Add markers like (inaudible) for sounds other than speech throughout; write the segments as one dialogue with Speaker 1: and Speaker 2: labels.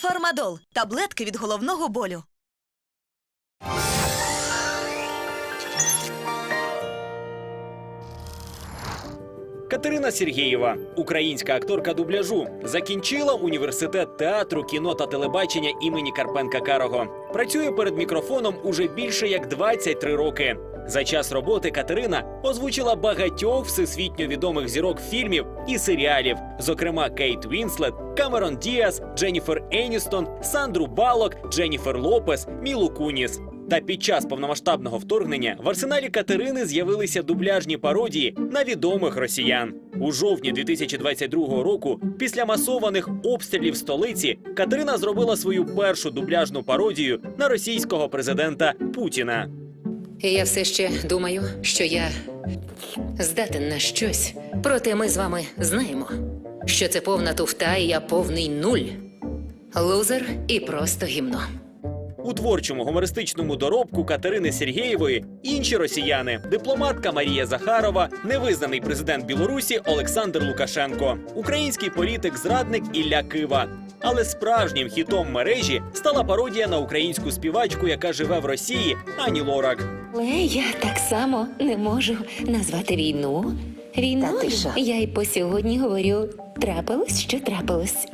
Speaker 1: Фармадол таблетки від головного болю.
Speaker 2: Катерина Сергієва, українська акторка дубляжу, закінчила університет театру, кіно та телебачення імені Карпенка Карого. Працює перед мікрофоном уже більше як 23 роки. За час роботи Катерина озвучила багатьох всесвітньо відомих зірок фільмів і серіалів, зокрема Кейт Вінслет, Камерон Діас, Дженніфер Еністон, Сандру Балок, Дженніфер Лопес, Мілу Куніс. Та під час повномасштабного вторгнення в арсеналі Катерини з'явилися дубляжні пародії на відомих росіян. У жовтні 2022 року, після масованих обстрілів столиці, Катерина зробила свою першу дубляжну пародію на російського президента Путіна.
Speaker 3: Я все ще думаю, що я здатен на щось. Проте ми з вами знаємо, що це повна туфта, і я повний нуль. Лузер і просто гімно.
Speaker 2: У творчому гумористичному доробку Катерини Сергєєвої інші росіяни: дипломатка Марія Захарова, невизнаний президент Білорусі Олександр Лукашенко, український політик-зрадник Ілля Кива. Але справжнім хітом мережі стала пародія на українську співачку, яка живе в Росії, Ані Лорак.
Speaker 4: Але я так само не можу назвати війну. Війною я й по сьогодні говорю: трапилось, що трапилось.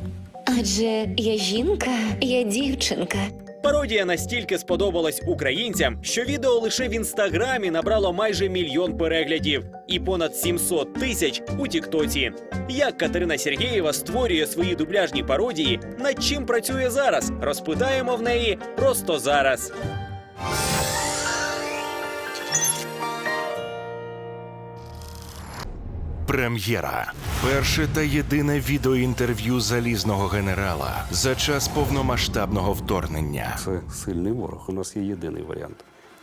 Speaker 4: Адже я жінка, я дівчинка.
Speaker 2: Пародія настільки сподобалась українцям, що відео лише в інстаграмі набрало майже мільйон переглядів і понад 700 тисяч у Тіктоці. Як Катерина Сергієва створює свої дубляжні пародії, над чим працює зараз? Розпитаємо в неї просто зараз.
Speaker 5: Прем'єра. Перше та єдине відеоінтерв'ю залізного генерала за час повномасштабного вторгнення.
Speaker 6: Це сильний ворог. У нас є єдиний варіант,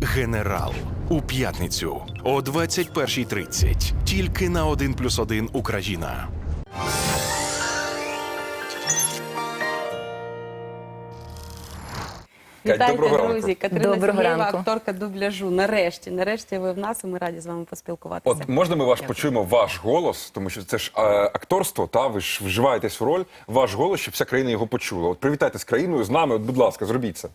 Speaker 5: Генерал у п'ятницю о 21.30. Тільки на 1+,1 Україна.
Speaker 7: Вітайте,
Speaker 8: доброго ранку.
Speaker 7: друзі! Катерина
Speaker 4: Доброго
Speaker 7: Сергієва,
Speaker 4: ранку.
Speaker 7: акторка дубляжу. Нарешті, нарешті ви в нас, і ми раді з вами поспілкуватися.
Speaker 8: От можна ми ваш почуємо ваш голос, тому що це ж е, акторство, та ви ж вживаєтесь в роль, ваш голос, щоб вся країна його почула. От привітайте з країною з нами. От, будь ласка, зробіть це.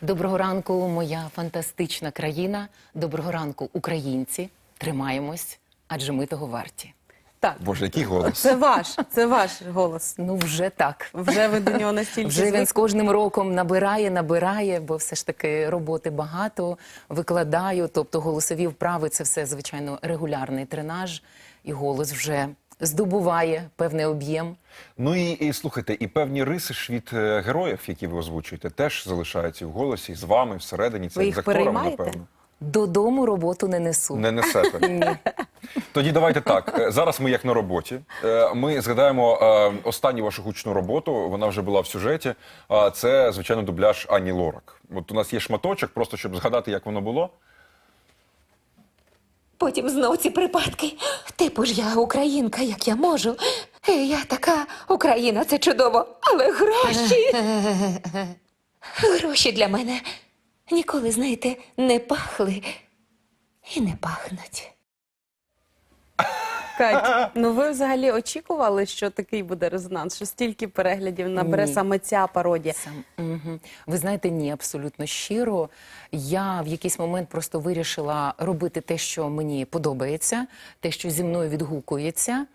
Speaker 3: Доброго ранку, моя фантастична країна. Доброго ранку, українці. Тримаємось, адже ми того варті.
Speaker 7: Так,
Speaker 8: Боже, який голос.
Speaker 7: це ваш, це ваш голос.
Speaker 3: Ну, вже так.
Speaker 7: Вже ви до нього настільки
Speaker 3: Вже він з кожним роком набирає, набирає, бо все ж таки роботи багато викладаю. Тобто голосові вправи це все звичайно регулярний тренаж, і голос вже здобуває певний об'єм.
Speaker 8: Ну і, і слухайте, і певні риси ж від е, героїв, які ви озвучуєте, теж залишаються в голосі з вами всередині. Це
Speaker 7: Ви їх переймаєте?
Speaker 8: напевно.
Speaker 3: Додому роботу не несу.
Speaker 8: Не несете. Тоді давайте так. Е, Зараз ми як на роботі. Е, Ми згадаємо е, останню вашу гучну роботу. Вона вже була в сюжеті. А Це, звичайно, дубляж Ані Лорак. От у нас є шматочок, просто щоб згадати, як воно було.
Speaker 4: Потім знов ці припадки. Типу ж я українка, як я можу. І я така Україна, це чудово. Але гроші. (laughs) Гроші для мене ніколи, знаєте, не пахли і не пахнуть.
Speaker 7: Кать, (laughs) ну ви взагалі очікували, що такий буде резонанс, що стільки переглядів набере
Speaker 3: Ні.
Speaker 7: саме ця пародія?
Speaker 3: Сам, угу. Ви знаєте, ні, абсолютно щиро. Я в якийсь момент просто вирішила робити те, що мені подобається, те, що зі мною відгукується.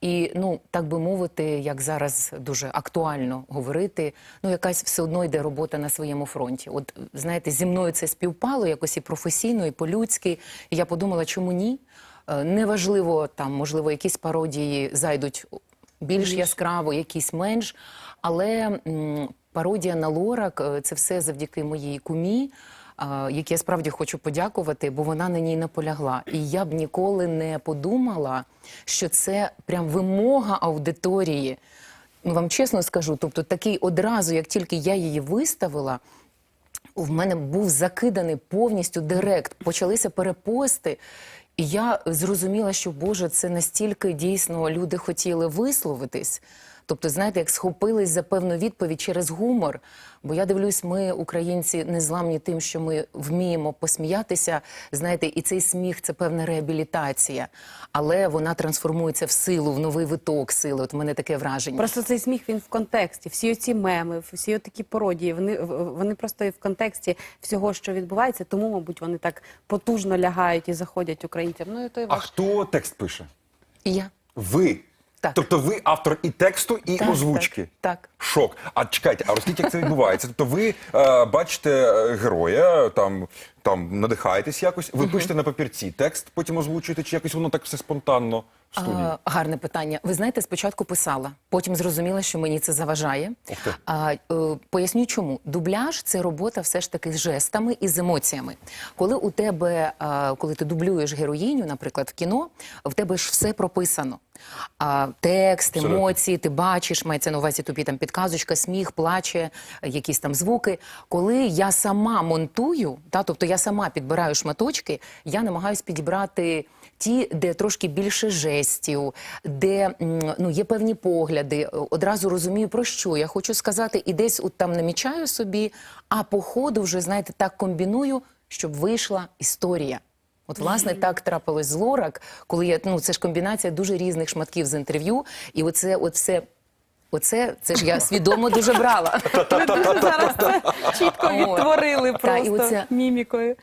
Speaker 3: І, ну, так би мовити, як зараз дуже актуально говорити, ну, якась все одно йде робота на своєму фронті. От, знаєте, зі мною це співпало якось і професійно, і по-людськи. І я подумала, чому ні? Е, Неважливо, там, можливо, якісь пародії зайдуть більш яскраво, якісь менш. Але м, пародія на Лорак е, це все завдяки моїй кумі, е, якій я справді хочу подякувати, бо вона на ній наполягла. І я б ніколи не подумала, що це прям вимога аудиторії. Ну, вам чесно скажу, тобто такий одразу, як тільки я її виставила. в мене був закиданий повністю директ. Почалися перепости. Я зрозуміла, що Боже, це настільки дійсно люди хотіли висловитись. Тобто, знаєте, як схопились за певну відповідь через гумор. Бо я дивлюсь, ми, українці, незламні тим, що ми вміємо посміятися. Знаєте, і цей сміх це певна реабілітація, але вона трансформується в силу, в новий виток сили. От в мене таке враження.
Speaker 7: Просто цей сміх він в контексті. Всі оці меми, всі такі пародії, вони, вони просто і в контексті всього, що відбувається, тому, мабуть, вони так потужно лягають і заходять українцям. Ну і той
Speaker 8: А
Speaker 7: ваш
Speaker 8: хто текст пише?
Speaker 3: І я.
Speaker 8: Ви.
Speaker 3: Так.
Speaker 8: Тобто ви автор і тексту, і
Speaker 3: Так,
Speaker 8: озвучки.
Speaker 3: так, так.
Speaker 8: Шок. А чекайте, а розкажіть, як це відбувається? Тобто ви е, бачите е, героя, там, там надихаєтесь якось, ви пишете на папірці текст, потім озвучуєте, чи якось воно так все спонтанно в студії?
Speaker 3: А, гарне питання. Ви знаєте, спочатку писала, потім зрозуміла, що мені це заважає. А, е, поясню, чому дубляж це робота все ж таки з жестами і з емоціями. Коли у тебе, а, коли ти дублюєш героїню, наприклад, в кіно, в тебе ж все прописано. А, текст,
Speaker 8: Абсолютно.
Speaker 3: емоції, ти бачиш, мається на увазі тобі там підказочка, сміх, плаче, якісь там звуки. Коли я сама монтую, та, тобто я сама підбираю шматочки, я намагаюся підібрати ті, де трошки більше жестів, де ну, є певні погляди. Одразу розумію, про що я хочу сказати, і десь от там намічаю собі, а по ходу вже, знаєте, так комбіную, щоб вийшла історія. От, власне, так трапилось з Лорак, коли я ну це ж комбінація дуже різних шматків з інтерв'ю, і оце, от все. Оце це ж я свідомо дуже брала.
Speaker 7: ви дуже зараз це чітко відтворили просто мімікою.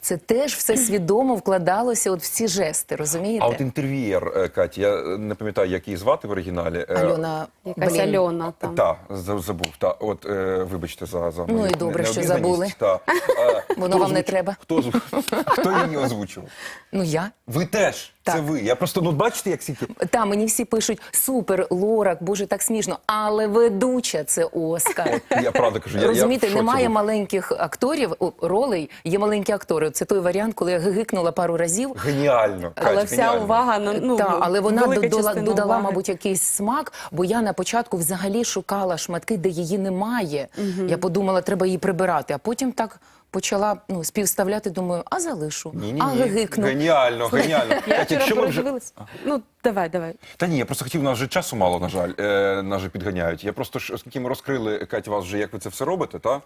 Speaker 3: Це теж все свідомо вкладалося от в ці жести, розумієте?
Speaker 8: А от інтерв'єр, е, Каті, я не пам'ятаю, як її звати в оригіналі. Е,
Speaker 3: Альона
Speaker 7: Якась
Speaker 3: блін,
Speaker 7: Альона там.
Speaker 8: Та, забув. Та, от, е, вибачте за, за
Speaker 3: Ну, і добре, що забули.
Speaker 8: Та. Е,
Speaker 3: Воно
Speaker 8: хто
Speaker 3: вам не треба.
Speaker 8: Хто, хто її озвучував?
Speaker 3: Ну я.
Speaker 8: Ви теж. Це ви. Я просто, ну бачите, як скільки.
Speaker 3: Та мені всі пишуть супер, Лорак, боже, так смішно. Але ведуча це Оскар.
Speaker 8: Я правда кажу, я,
Speaker 3: Розумієте,
Speaker 8: я в шоці
Speaker 3: немає
Speaker 8: був.
Speaker 3: маленьких акторів, о, ролей, є маленькі актори. Це той варіант, коли я гигикнула пару разів.
Speaker 8: Геніально.
Speaker 7: Але вся
Speaker 8: геніально.
Speaker 7: увага на ну,
Speaker 3: Та, але вона
Speaker 7: велика
Speaker 3: додала,
Speaker 7: частина
Speaker 3: додала,
Speaker 7: уваги.
Speaker 3: мабуть, якийсь смак, бо я на початку взагалі шукала шматки, де її немає. Я подумала, треба її прибирати, а потім так почала ну, співставляти, думаю, а залишу,
Speaker 8: Ні, ні,
Speaker 3: а
Speaker 8: ні.
Speaker 3: гигикну.
Speaker 8: Геніально, геніально.
Speaker 7: Я
Speaker 8: Катя,
Speaker 7: вчора
Speaker 8: якщо ми вже...
Speaker 7: передивилась. Ну, давай, давай.
Speaker 8: Та ні, я просто хотів, у нас вже часу мало, на жаль, е, нас же підганяють. Я просто, ж, оскільки ми розкрили, Катя, вас вже, як ви це все робите, та?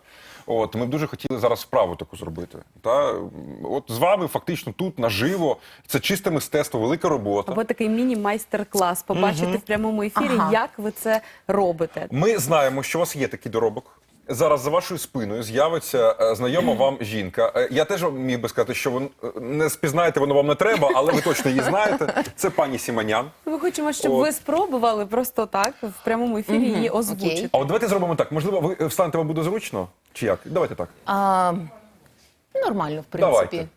Speaker 8: От, ми б дуже хотіли зараз справу таку зробити. Та? От з вами фактично тут, наживо, це чисте мистецтво, велика робота.
Speaker 7: Або такий міні-майстер-клас, побачити в прямому ефірі,
Speaker 3: Ага.
Speaker 7: як ви це робите.
Speaker 8: Ми знаємо, що у вас є такий доробок. Зараз за вашою спиною з'явиться е, знайома (clears throat) вам жінка. Е, Я теж міг би сказати, що ви е, не спізнаєте, воно вам не треба, але ви точно її знаєте. Це пані Сіманян.
Speaker 7: Ми хочемо, щоб
Speaker 8: От.
Speaker 7: ви спробували просто так в прямому ефірі її озвучити.
Speaker 8: А от давайте зробимо так. Можливо, ви встанете, вам буде зручно? Чи як? Давайте так.
Speaker 3: А, нормально, в принципі.
Speaker 8: Давайте.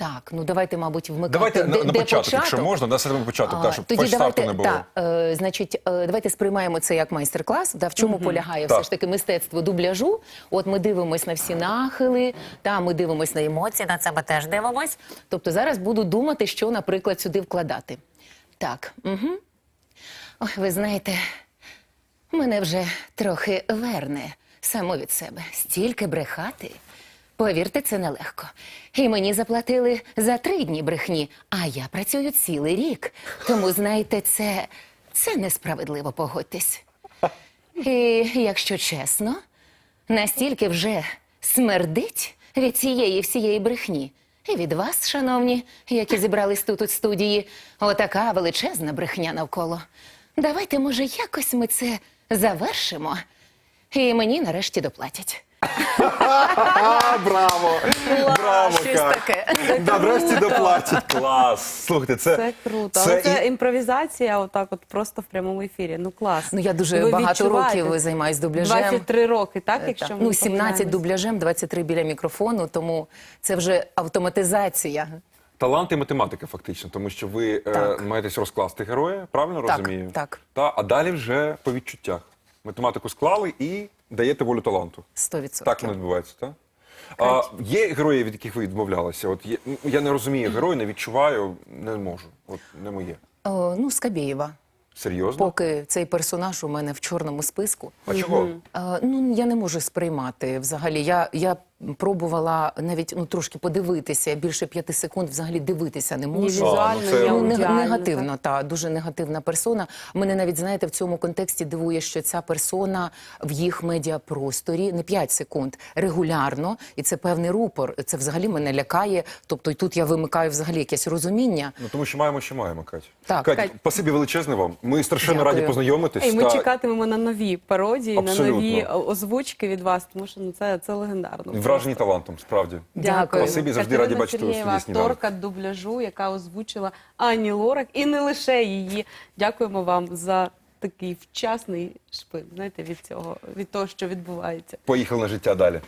Speaker 3: Так, ну давайте, мабуть, вмикати.
Speaker 8: Давайте на,
Speaker 3: де,
Speaker 8: на
Speaker 3: де
Speaker 8: початок, якщо можна, на самому початок,
Speaker 3: А,
Speaker 8: так, щоб
Speaker 3: Тоді давайте,
Speaker 8: не було.
Speaker 3: та, е, значить, е, давайте сприймаємо це як майстер-клас. Да, в чому полягає
Speaker 8: Так.
Speaker 3: все ж таки мистецтво дубляжу. От ми дивимось на всі нахили, та ми дивимось на емоції, на себе теж дивимось. Тобто зараз буду думати, що, наприклад, сюди вкладати. Так, угу. Ой, ви знаєте, мене вже трохи верне само від себе. Стільки брехати. Повірте, це нелегко. І мені заплатили за три дні брехні, а я працюю цілий рік. Тому, знаєте, це, це несправедливо, погодьтесь. І якщо чесно, настільки вже смердить від цієї всієї брехні. І від вас, шановні, які зібрались тут у студії, отака величезна брехня навколо. Давайте, може, якось ми це завершимо, і мені нарешті доплатять. (laughs)
Speaker 8: Браво! Браво,
Speaker 3: Щось
Speaker 8: Кать.
Speaker 3: таке.
Speaker 8: Да, Нарешті доплатять. Клас. Слухайте, це,
Speaker 7: Це круто.
Speaker 8: Це
Speaker 7: Але це імпровізація, отак, от просто в прямому ефірі. Ну клас.
Speaker 3: Ну, я дуже
Speaker 7: Ви
Speaker 3: багато
Speaker 7: відчуваєте?
Speaker 3: років займаюся дубляжем.
Speaker 7: 23 роки, так? Якщо ми
Speaker 3: Ну, 17
Speaker 7: помиляємось?
Speaker 3: дубляжем, 23 біля мікрофону, тому це вже автоматизація.
Speaker 8: талант і математика, фактично, тому що ви е,
Speaker 3: Так.
Speaker 8: маєтесь розкласти героя, правильно
Speaker 3: Так,
Speaker 8: розумію?
Speaker 3: так.
Speaker 8: Та, а далі вже по відчуттях. Математику склали і даєте волю таланту.
Speaker 3: 100%.
Speaker 8: Так воно відбувається, так? А, є герої, від яких ви відмовлялися? От є, ну, я не розумію герої, не відчуваю, не можу. От не моє.
Speaker 3: О, ну, Скабєєва.
Speaker 8: Серйозно?
Speaker 3: Поки цей персонаж у мене в чорному списку.
Speaker 8: А чого?
Speaker 3: Е, Ну я не можу сприймати взагалі. Я, я пробувала навіть ну трошки подивитися. Я більше п'яти секунд взагалі дивитися не можу.
Speaker 7: візуально,
Speaker 8: це-
Speaker 3: Ну, нег- негативно, та дуже негативна персона. Мене навіть знаєте в цьому контексті дивує, що ця персона в їх медіапросторі не 5 секунд регулярно, і це певний рупор. Це взагалі мене лякає. Тобто, і тут я вимикаю взагалі якесь розуміння.
Speaker 8: Ну тому що маємо, що маємо, Кать.
Speaker 3: Так.
Speaker 8: Кать,
Speaker 7: Кать.
Speaker 8: спасибі величезне вам. Ми страшенно
Speaker 3: Дякую.
Speaker 8: раді познайомитись.
Speaker 7: І ми
Speaker 8: та
Speaker 7: чекатимемо на нові пародії,
Speaker 8: Абсолютно.
Speaker 7: на нові озвучки від вас, тому що ну це, це легендарно.
Speaker 8: Вражені талантом, справді.
Speaker 3: Дякую.
Speaker 8: Спасибі, завжди раді бачити у
Speaker 7: Сергієва,
Speaker 8: студії «Сніданок».
Speaker 7: акторка дубляжу, яка озвучила Ані Лорак, і не лише її. Дякуємо вам за такий вчасний шпин. Знаєте, від цього, від того, що відбувається.
Speaker 8: Поїхали на життя далі.